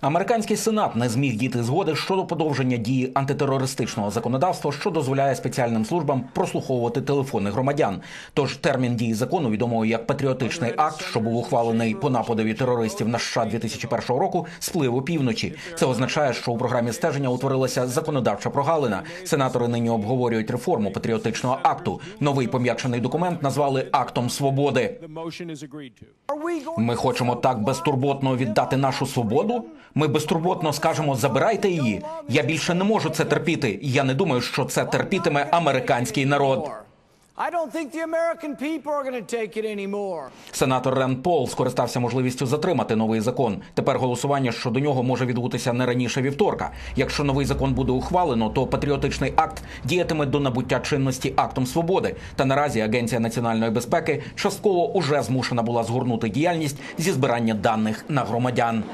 Американський сенат не зміг дійти згоди щодо подовження дії антитерористичного законодавства, що дозволяє спеціальним службам прослуховувати телефони громадян. Тож термін дії закону, відомого як патріотичний акт, що був ухвалений по нападові терористів на США 2001 року, сплив у півночі. Це означає, що у програмі стеження утворилася законодавча прогалина. Сенатори нині обговорюють реформу патріотичного акту. Новий пом'якшений документ назвали актом свободи. Ми хочемо так безтурботно віддати нашу свободу. Ми безтурботно скажемо забирайте її. Я більше не можу це терпіти. Я не думаю, що це терпітиме американський народ. Сенатор Рен Пол скористався можливістю затримати новий закон. Тепер голосування щодо нього може відбутися не раніше вівторка. Якщо новий закон буде ухвалено, то патріотичний акт діятиме до набуття чинності актом свободи. Та наразі Агенція національної безпеки частково уже змушена була згорнути діяльність зі збирання даних на громадян.